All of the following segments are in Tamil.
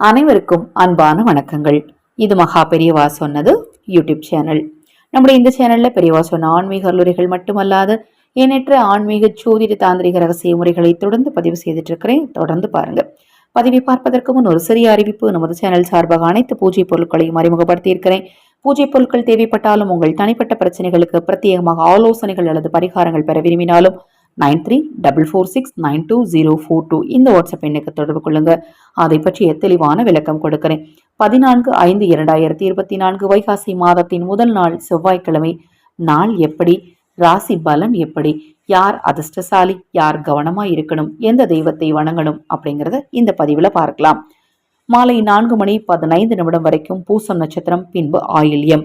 அனைவருக்கும் அன்பான வணக்கங்கள். இது மகா பெரியவா சொன்னது யூடியூப் சேனல். நம்முடைய இந்த சேனல்ல பெரியவா சொன்ன ஆன்மீக கல்லூரிகள் மட்டுமல்லாது எண்ணற்ற ஆன்மீக சோதிட தாந்திரிக ரகசிய முறைகளை தொடர்ந்து பதிவு செய்துட்டு இருக்கிறேன் தொடர்ந்து பாருங்க. பதிவை பார்ப்பதற்கு முன் ஒரு சிறிய அறிவிப்பு. நமது சேனல் சார்பாக அனைத்து பூஜை பொருட்களையும் அறிமுகப்படுத்தி இருக்கிறேன் பூஜை பொருட்கள் தேவைப்பட்டாலும் உங்கள் தனிப்பட்ட பிரச்சனைகளுக்கு பிரத்யேகமாக ஆலோசனைகள் அல்லது பரிகாரங்கள் பெற விரும்பினாலும் nine three double four six nine two zero four two இந்த வாட்ஸ்அப் எண்ணுக்கு தொடர்பு கொள்ளுங்க. அதை பற்றிய தெளிவான விளக்கம் கொடுக்கிறேன். பதினான்கு ஐந்து இரண்டாயிரத்தி இருபத்தி நான்கு வைகாசி மாதத்தின் முதல் நாள் செவ்வாய்க்கிழமை. நாள் எப்படி? ராசி பலன் எப்படி? யார் அதிர்ஷ்டசாலி? யார் கவனமா இருக்கணும்? எந்த தெய்வத்தை வணங்கணும்? அப்படிங்கிறத இந்த பதிவில் பார்க்கலாம். மாலை நான்கு மணி பதினைந்து நிமிடம் வரைக்கும் பூசம் நட்சத்திரம் பின்பு ஆயில்யம்.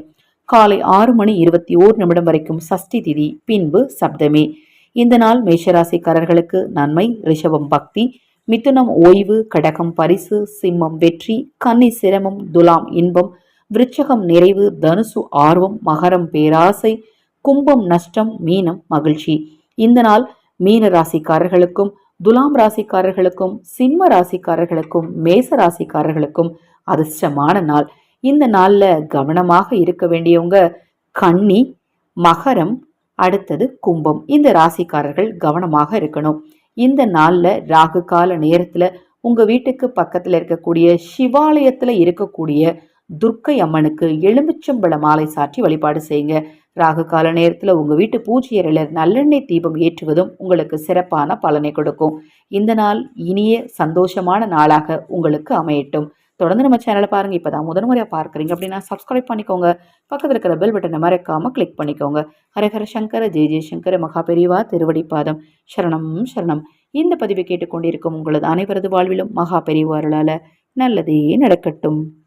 காலை ஆறு மணி இருபத்தி ஓர் நிமிடம் வரைக்கும் சஷ்டி திதி பின்பு சப்தமி. இந்த நாள் மேஷராசிக்காரர்களுக்கு நன்மை ரிஷபம் பக்தி மிதுனம் ஓய்வு கடகம் பரிசு சிம்மம் வெற்றி கன்னி சிரமம் துலாம் இன்பம் விருச்சகம் நிறைவு தனுசு ஆர்வம் மகரம் பேராசை கும்பம் நஷ்டம் மீனம் மகிழ்ச்சி. இந்த நாள் மீன ராசிக்காரர்களுக்கும் துலாம் ராசிக்காரர்களுக்கும் சிம்ம ராசிக்காரர்களுக்கும் மேச ராசிக்காரர்களுக்கும் அதிர்ஷ்டமான நாள். இந்த நாளில் கவனமாக இருக்க வேண்டியவங்க கன்னி மகரம் அடுத்தது கும்பம். இந்த ராசிக்காரர்கள் கவனமாக இருக்கணும். இந்த நாளில் ராகு கால நேரத்தில் உங்கள் வீட்டுக்கு பக்கத்தில் இருக்கக்கூடிய சிவாலயத்தில் இருக்கக்கூடிய துர்க்கை அம்மனுக்கு எலுமிச்சம்பழ மாலை சாற்றி வழிபாடு செய்யுங்க. ராகு கால நேரத்தில் உங்கள் வீட்டு பூஜை அறையில் நல்லெண்ணெய் தீபம் ஏற்றுவதும் உங்களுக்கு சிறப்பான பலனை கொடுக்கும். இந்த நாள் இனிய சந்தோஷமான நாளாக உங்களுக்கு அமையட்டும். தொடர்ந்து நம்ம சேனலை பாருங்க. இப்பதான் முதன் முறையாக பார்க்குறீங்க அப்படின்னா சப்ஸ்கிரைப் பண்ணிக்கோங்க. பக்கத்தில் இருக்கிற பெல் பட்டனை மறைக்காமல் கிளிக் பண்ணிக்கோங்க. ஹரஹர சங்கர ஜெய ஜெயசங்கர மகாபெரிவா திருவடி திருவடிப்பாதம். சரணம் சரணம். இந்த பதிவை கேட்டுக்கொண்டிருக்கும் உங்களது அனைவரது வாழ்விலும் மகா நல்லதே நடக்கட்டும்.